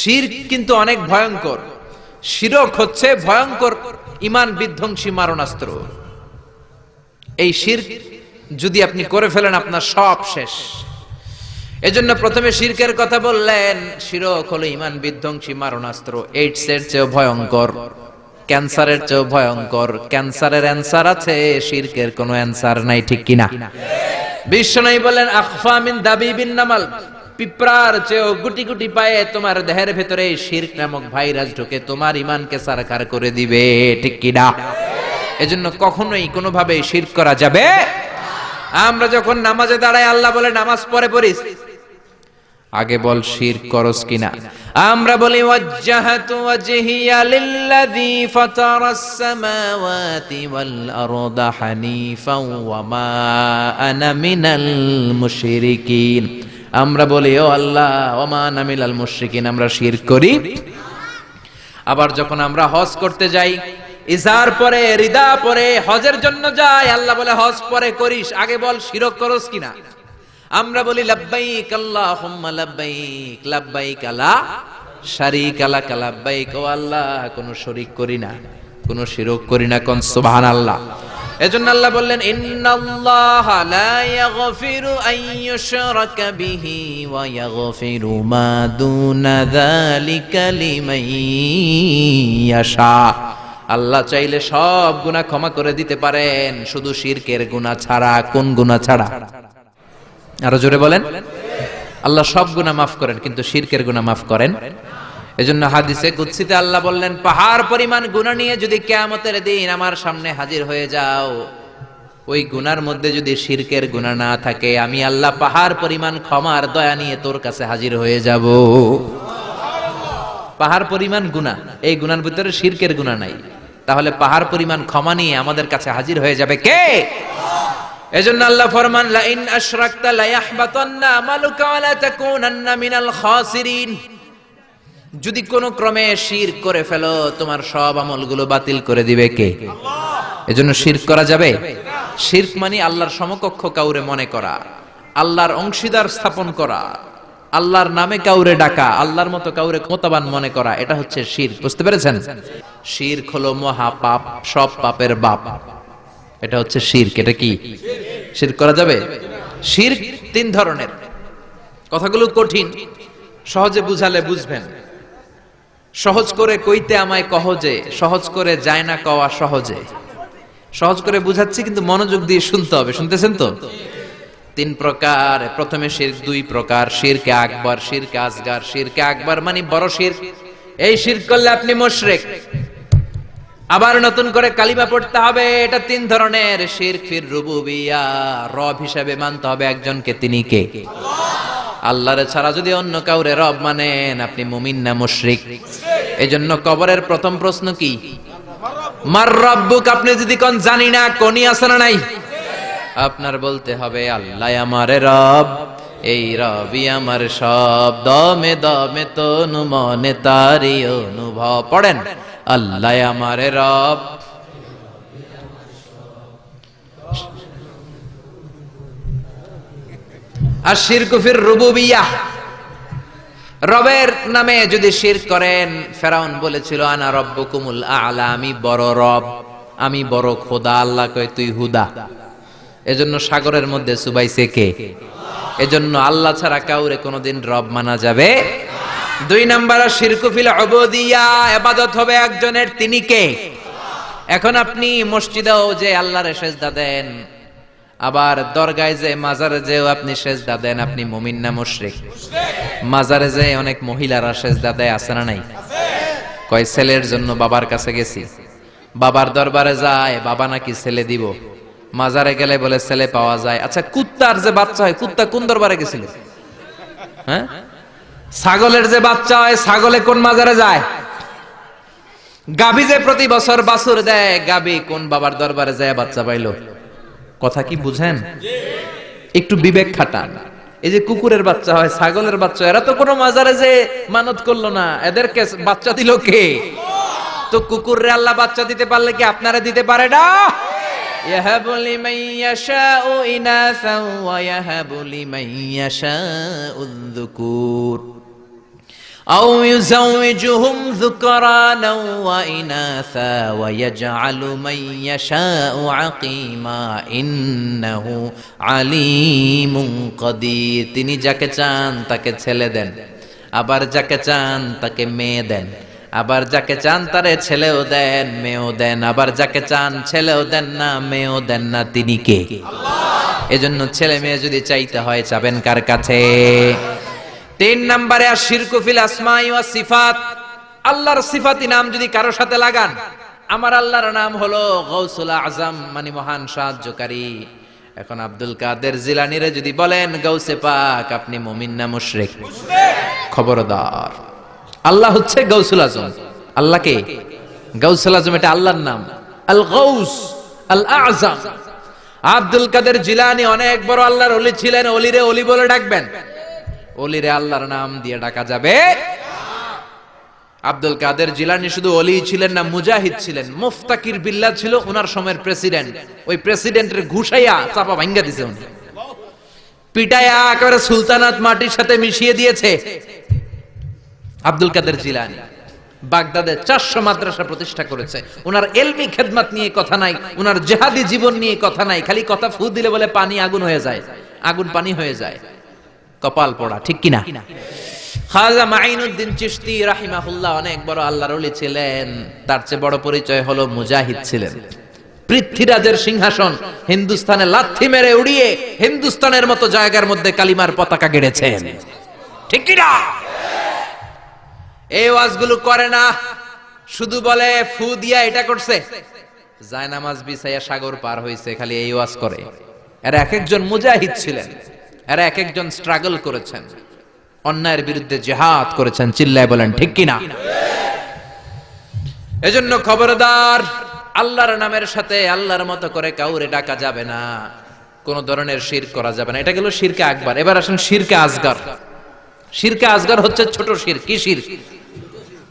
শির কিন্তু অনেক ভয়ঙ্কর। শিরক হচ্ছে ভয়ঙ্কর ইমান বিধ্বংসী মারণাস্ত্র। এই শির যদি আপনি করে ফেলেন আপনার সব শেষ। এজন্য প্রথমে শিরকের কথা বললেন শিরক হলো ইমান বিধ্বংসী মারণাস্ত্র। এইডস এর চেয়েও ভয়ঙ্কর ক্যান্সারের চেয়েও ভয়ঙ্কর ক্যান্সারের অ্যান্সার আছে শিরকের কোনো অ্যান্সার নাই ঠিক কিনা? বিশ্ব নাই বলেন আখফা মিন দাবি বিন নামাল। পিঁপড়ার চেয়েও গুটি গুটি পায়ে তোমার দেহের ভেতরে শিরক নামক ভাইরাস ঢুকে তোমার ইমানকে সারকার করে দিবে, ঠিক কিনা এজন্য কখনোই কোনোভাবে শিরক করা যাবে আমরা যখন নামাজে দাঁড়াই, আল্লাহ বলে, নামাজ পড়ে পড়িস। আগে বল শির করস কিনা? আমরা বলি, ওয়াজ্জাহাতু ওয়াজহিয়া লিল্লাযী ফাতারাস সামাওয়াতি ওয়াল আরদা হানিফাও ওয়া মা আনা মিনাল মুশরিকিন। আমরা বলি, ও আল্লাহ মা আনা মিনাল মুশরিকিন আমরা শিরক করি। আবার যখন আমরা হজ করতে যাই, ইজার পরে, রিদা পরে, হজের জন্য যাই, আল্লাহ বলে, হজ পরে করিস, আগে বল শিরক করস কিনা? আমরা বলি, লাব্বাইক আল্লাহুম্মা লাব্বাইক লাব্বাইক আলা শারিক আলা লাব্বাইক ও আল্লাহ, কোনো শরীক করি না, কোনো শিরক করি না কোন, সুবহানাল্লাহ। এজন্য আল্লাহ বললেন, ইন্নাল্লাহ লা ইয়াগফিরু আন ইউশরাকা বিহি ওয়া ইয়াগফিরু মা দুনা যালিকা লিমান ইয়াশা। আল্লাহ চাইলে সব গুনাহ ক্ষমা করে দিতে পারেন, শুধু শিরকের গুনাহ ছাড়া, কোন গুনাহ ছাড়া? আরও জোরে বলেন। আল্লাহ সব গুনাহ মাফ করেন, কিন্তু শিরকের গুনাহ মাফ করেন। এজন্য হাদিসে কুৎসিতে আল্লাহ বললেন, পাহাড় পরিমাণ গুনাহ নিয়ে যদি কিয়ামতের দিন আমার সামনে হাজির হয়ে যাও, ওই গুনার মধ্যে যদি শিরকের গুনাহ না থাকে, আমি আল্লাহ পাহাড় পরিমাণ ক্ষমার দয়া নিয়ে তোর কাছে হাজির হয়ে যাব। পাহাড় পরিমাণ গুনাহ এই গুনার ভিতরে শিরকের গুনাহ নাই। তাহলে পাহাড় পরিমাণ ক্ষমা নিয়ে আমাদের কাছে হাজির হয়ে যাবে কে? এজন্য আল্লাহ ফরমান, লা ইন আশরাকতা লা ইয়াহবাতান্না আমালুকা তাকুনান্না মিনাল খাসিরিন। যদি কোন ক্রমে শিরক করে ফেলো, তোমার সব আমলগুলো বাতিল করে দিবে কে? এজন্য শির করা যাবে? শিরক মানে আল্লাহর সমকক্ষ কাউরে মনে করা, আল্লাহর অংশীদার স্থাপন করা, আল্লাহর নামে কাউরে ডাকা, আল্লাহর মতো কাউরে ক্ষমতাবান মনে করা, এটা হচ্ছে শির বুঝতে পেরেছেন? শিরক হলো মহা পাপ, সব পাপের বাপ, এটা হচ্ছে শিরক, এটা কি? শির করা যাবে? শির তিন ধরনের, কথাগুলো কঠিন, সহজে বুঝালে বুঝবেন। সহজ করে কইতে আমায় কহজে সহজ করে যায় না কওয়া সহজে। সহজ করে বুঝাচ্ছি, কিন্তু মনোযোগ দিয়ে শুনতে হবে, শুনতেছেন তো? তিন প্রকার, প্রথমে শিরক দুই প্রকার, শিরকে আকবর, শিরকে আসগার, শিরকে আকবর মানে বড় শির। এই শির করলে আপনি মুশরিক। আবার নতুন করে কালিমা পড়তে হবে, এটা তিন ধরনের। শিরক ফির রুবুবিয়া, রব হিসাবে মানতে হবে একজনকে, তিনি কে? আল্লাহরে ছাড়া যদি অন্য কাউরে রব মানেন, আপনি মুমিন না মুশরিক। এজন্য কবরের প্রথম প্রশ্ন কি? মার রব্বুক, আপনি যদি কোন জানি না কোনি আছে না নাই? আপনার বলতে হবে, আল্লাহ আমারে রব, এই রবি আমার সব। দমে দমে তনু মনে তারি অনুভব। পড়েন, আল্লাহ আমারে রব আর শিরকুফির রুবুবিয়াহ। রবের নামে যদি শির করেন, ফেরাউন বলেছিল, আনা রব্বকুমুল আলা, আমি বড় রব, আমি বড় খোদা, আল্লাহ কয়, তুই হুদা। এজন্য সাগরের মধ্যে সুবাইছে কে? এজন্য আল্লাহ ছাড়া কাউরে কোনোদিন রব মানা যাবে দুই নাম্বার শিরকুফিল অবদিয়া এবাদত হবে একজনের, তিনি কে? এখন আপনি মসজিদেও যে আল্লাহরে সেজদা দেন আবার দরগায় যে মাজারে যেও আপনি সেজদা দেন, আপনি মুমিন না মুশরিক? মাজারে যে অনেক মহিলারা সেজদা দেয়, আছে না নাই? কয়, ছেলের জন্য বাবার কাছে গেছি। বাবার দরবারে যায়, বাবা নাকি ছেলে দিব। মাজারে গেলে বলে, ছেলে পাওয়া যায়। আচ্ছা কুত্তার যে বাচ্চা হয়, কুত্তা কোন দরবারে গেছিল? হ্যাঁ? ছাগলের যে বাচ্চা হয়, ছাগলে কোন মাজারে যায়? গাভী যে প্রতি বছর বাছুর দেয়, গাভী কোন বাবার দরবারে যায়, বাচ্চা পাইলো? কথা কি বুঝেন একটু বিবেক খাটান এই যে কুকুরের বাচ্চা হয় ছাগলের বাচ্চা এরা তো কোনো মাজারে যে মানত করলো না এদেরকে বাচ্চা দিল কে তো কুকুররে আল্লাহ বাচ্চা দিতে পারলে কি আপনারা দিতে পারে না يهب لمن يشاء إناثا ويهب لمن يشاء الذكور أو يزوجهم ذكرانا وإناثا ويجعل من يشاء عقيما إنه عليم قدير তিনি যাকে চান তাকে ছেলে দেন আবার যাকে চান তাকে মেয়ে দেন আবার যাকে চান তারে ছেলেও দেন মেয়েও দেন আবার যাকে চান ছেলেও দেন না মেয়েও দেন না তিনি কে এজন্য ছেলে মেয়ে যদি চাইতে হয় চাবেন কার কাছে তিন নম্বরে আর শিরকুফিল আসমাই ওয়া সিফাত। আল্লাহর সিফাতি নাম যদি কারও সাথে লাগান, আমার আল্লাহর নাম হলো গৌসুল আজম মানে মহান সাহায্যকারী। এখন আব্দুল কাদের জিলানিরে যদি বলেন, গৌসে পাক, আপনি মুমিন না মুশরিক? খবরদার। আল্লাহ হচ্ছে গৌসুল আজম। আল্লাহকে গৌসুল আজম এটা আল্লাহর নাম। আল গৌস, আল আজম। আব্দুল কাদের জিলানি অনেক বড় আল্লাহর অলি ছিলেন অলিরে অলি বলে ডাকবেন। অলিরে আল্লাহর নাম দিয়ে ডাকা যাবে। আব্দুল কাদের জিলানি শুধু অলি ছিলেন না, মুজাহিদ ছিলেন। মুফতাকির বিল্লাহ ছিল ওনার সময়ের প্রেসিডেন্ট। ওই প্রেসিডেন্টের ঘুষাইয়া চাপা ভাঙ্গা দিছে উনি। পিটায়া একেবারে সুলতানাত মাটির সাথে মিশিয়ে দিয়েছে আব্দুল কাদের জিলানি। বাগদাদে চারশো মাদ্রাসা প্রতিষ্ঠা করেছে। ওনার এলমি খেদমাত নিয়ে কথা নাই ওনার জেহাদি জীবন নিয়ে কথা নাই, খালি কথা ফু দিলে বলে পানি আগুন হয়ে যায়, আগুন পানি হয়ে যায়। কপাল পড়া ঠিক কিনা? খাজা মাইনুদ্দিন চিশতি রাহিমাহুল্লাহ অনেক বড় আল্লাহর ওলি ছিলেন। তার চেয়ে বড় পরিচয় হলো মুজাহিদ ছিলেন। পৃথ্বীরাজের সিংহাসন হিন্দুস্তানে লাথি মেরে উড়িয়ে হিন্দুস্তানের মতো জায়গার মধ্যে কালিমার পতাকা গেড়েছেন। ঠিক কিনা? এই ওয়াজগুলো করে না শুধু বলে ফু দিয়া এটা করছে। যায় নামাজ বিছাইয়া সাগর পার হইছে খালি এই ওয়াজ করে। এরা এক একজন মুজাহিদ ছিলেন। এরা এক একজন স্ট্রাগল করেছেন। অন্যায়ের বিরুদ্ধে জেহাদ করেছেন, চিল্লায় বলেন, ঠিক কিনা? এজন্য খবরদার, আল্লাহর নামের সাথে আল্লাহর মতো করে কাউরে ডাকা যাবে না। কোন ধরনের শির করা যাবে না। এটা গেল শিরকে আকবার। এবার আসেন শিরকে আজগার। শিরকে আজগার হচ্ছে ছোট শির। কি শির?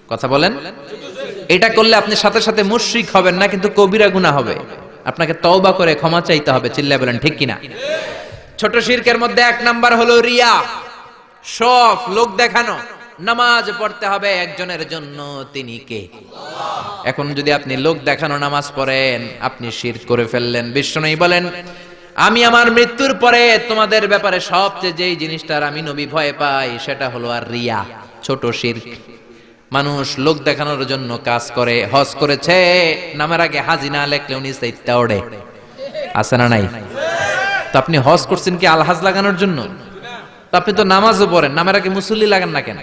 কথা বলেন। এটা করলে আপনি সাথে সাথে মুশরিক হবেন না, কিন্তু কবিরা গুনাহ হবে। আপনাকে তওবা করে ক্ষমা চাইতে হবে, চিল্লায় বলেন, ঠিক কিনা? ছোট শিরকের মধ্যে এক নাম্বার হলো রিয়া। সব লোক দেখানো। নামাজ পড়তে হবে একজনের জন্য, তিনি কে? এখন যদি আপনি লোক দেখানো নামাজ পড়েন, আপনি শির করে ফেললেন। বিষ্ণু বলেন, আমি আমার মৃত্যুর পরে তোমাদের ব্যাপারে সবচেয়ে যেই জিনিসটার আমি নবী ভয় পাই, সেটা হলো আর রিয়া, ছোট শির মানুষ লোক দেখানোর জন্য কাজ করে, হজ করেছে, নামের আগে হাজিনা লেখলে উনি ওড়ে। আছে না নাই? তো আপনি হজ করছেন কি আলহাজ লাগানোর জন্য? তো আপনি তো নামাজও পড়েন নামের আগে মুসল্লি লাগান না কেন?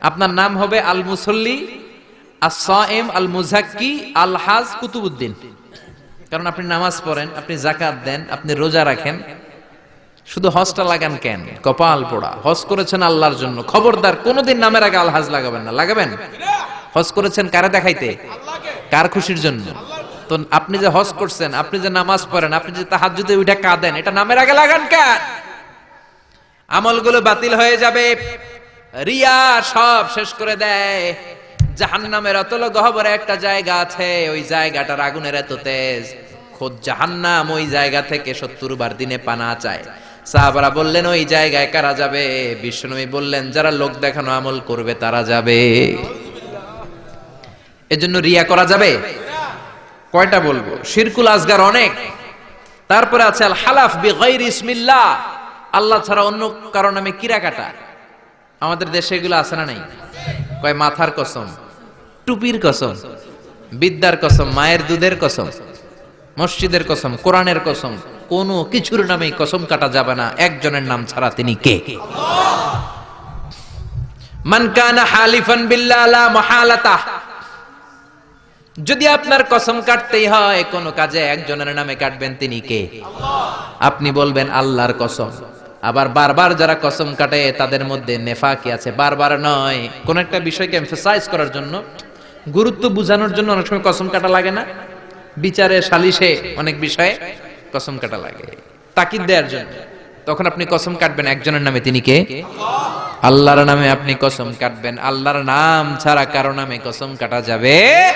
আপনার নাম হবে আল মুসল্লি আসাইম আল মুজাক্কি আল হাজ কুতুবুদ্দিন। কারণ আপনি নামাজ পড়েন আপনি জাকাত দেন আপনি রোজা রাখেন। শুধু হজটা লাগান কেন? কপাল পোড়া। হজ করেছেন আল্লাহর জন্য। খবরদার কোনোদিন নামের আগে আলহাজ লাগাবেন না। লাগাবেন? হজ করেছেন কারে দেখাইতে? কার খুশির জন্য? তো আপনি যে হজ করছেন, আপনি যে নামাজ পড়েন, আপনি যে যদি ওইটা কাঁদেন, এটা নামের আগে লাগান কেন? আমলগুলো বাতিল হয়ে যাবে। রিয়া সব শেষ করে দেয়। জাহান্নামের অতল গহবরে একটা জায়গা আছে, ওই জায়গাটার আগুনের এত তেজ। খোদ জাহান্নাম ওই জায়গা থেকে সত্তর বার দিনে পানা চায়। সাহাবারা বললেন, ওই জায়গায় কারা যাবে? বিষ্ণুবী বললেন, যারা লোক দেখানো আমল করবে, তারা যাবে। এজন্য রিয়া করা যাবে? কয়টা বলব? শিরকুল আজগার অনেক। তারপরে আছে আল হালাফ বি গাইর ইসমিল্লাহ। আল্লাহ ছাড়া অন্য কারণ নামে কিরা কাটা? আমাদের দেশে এগুলো আছে না নাই? কয় মাথার কসম টুপির কসম বিদ্যার কসম মায়ের দুধের কসম মসজিদের কসম কোরআনের কসম কোনো কিছুর নামে কসম কাটা যাবে না। একজনের নাম ছাড়া তিনি কে? মান কানা হালিফান বিল্লাহ লা মুহালাতা যদি আপনার কসম কাটতেই হয়, কোন কাজে একজনের নামে কাটবেন তিনি কে? আপনি বলবেন আল্লাহর কসম। আবার বারবার যারা কসম কাটে, তাদের মধ্যে নেফাকি আছে। বারবার নয়। কোন একটা বিষয়কে এমফেসাইজ করার জন্য, গুরুত্ব বোঝানোর জন্য অনেক সময় কসম কাটা লাগে না। বিচারে, সালিশে অনেক বিষয়ে কসম কাটা লাগে। তাকিদ দেওয়ার জন্য। তখন আপনি কসম কাটবেন একজনের নামে তিনি কে? আল্লাহর নামে আপনি কসম কাটবেন। আল্লাহর নাম ছাড়া কারও নামে কসম কাটা যাবে